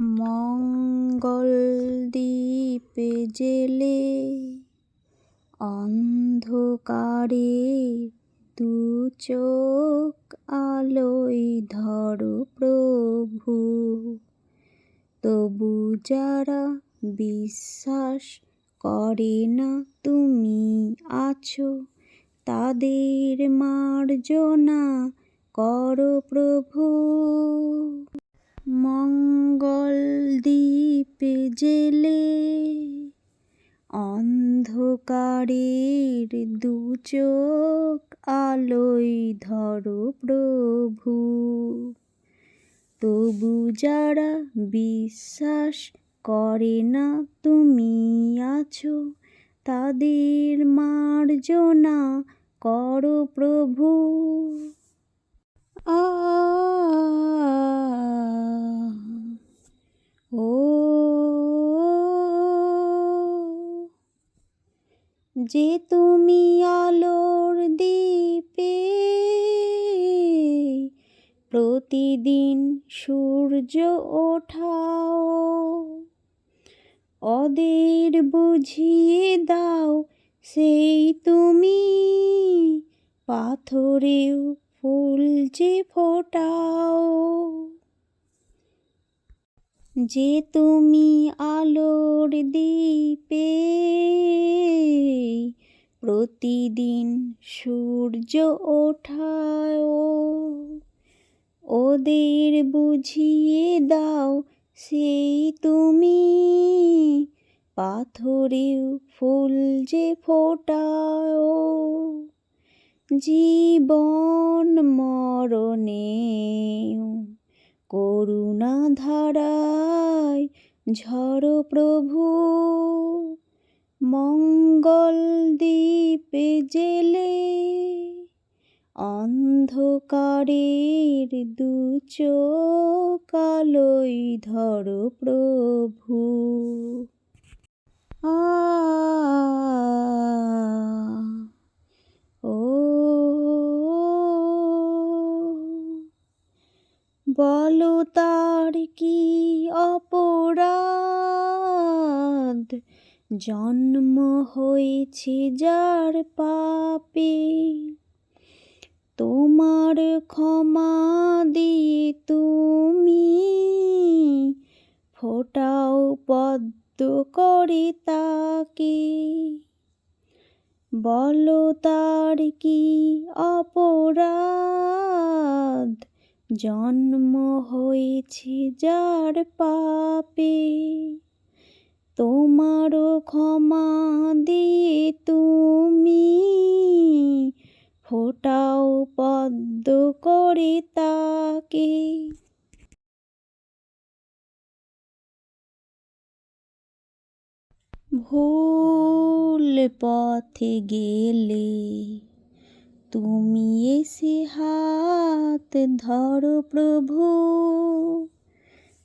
মঙ্গল দ্বীপ জেলে অন্ধকারে দু চোখ আলোয় ধরো প্রভু। তবু যারা বিশ্বাস করে না তুমি আছো, তাদের মার্জনা করো প্রভু মঙ্গল দ্বীপ জেলে। অন্ধকারের দু চোখ আলোয় ধরো প্রভু। তবু যারা বিশ্বাস করে না তুমি আছো, তাদের মার্জনা করো প্রভু আ ও যে তুমি আলোর দ্বীপে প্রতিদিন সূর্য ওঠাও। ওদের বুঝিয়ে দাও, সেই তুমি পাথরেও ফুল যে ফোটাও। যে তুমি আলোর দ্বীপে প্রতিদিন সূর্য ওঠাও ওদের বুঝিয়ে দাও সেই তুমি পাথরেও ফুল যে ফোটাও জীবন মরণে করুণা ধারায় ঝড় প্রভু। মঙ্গল দ্বীপে জেলে অন্ধকারের দু আলোয় ধর প্রভু। আ বলো তার কি অপরাধ? জন্ম হয়েছে যার পাপে। তোমার ক্ষমা দিয়ে তুমি ফোটাও পদ্ম করে তাকে। বলো তার কি অপরাধ? জন্ম হয়েছি যার পাপে। তোমারও ক্ষমা দিয়ে তুমি ফোটাও পদ্ম করে তাকে। ভুল পথে গেলে তুমি এসে হাত ধরো প্রভু।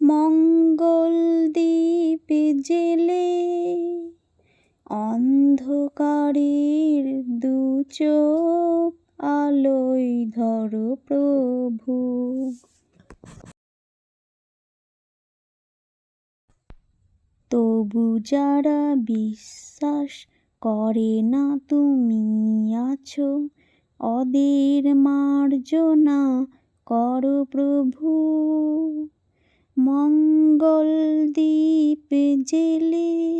মঙ্গল দ্বীপে জেলে অন্ধকারের দু চোখ আলোয় ধরো প্রভু। তবু যারা বিশ্বাস করে না তুমি আছো অদের মার্জনা কর প্রভু। মঙ্গল দ্বীপ জেলে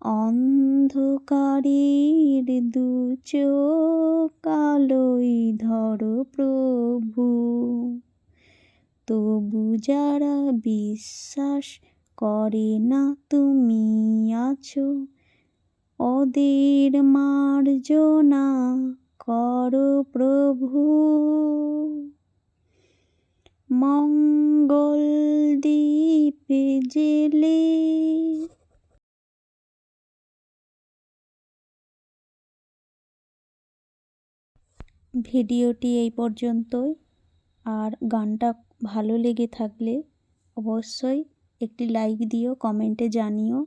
অন্ধকারের দু চোখ ধর প্রভু। তবু যারা বিশ্বাস করে না তুমি আছো ওদের মার্জনা কর প্রভু। মঙ্গল দ্বীপে জেলে। ভিডিওটি এই পর্যন্তই। আর গানটা ভালো লেগে থাকলে অবশ্যই একটি লাইক দিও কমেন্টে জানিও।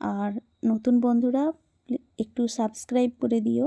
আর নতুন বন্ধুরা, একটু সাবস্ক্রাইব করে দিও।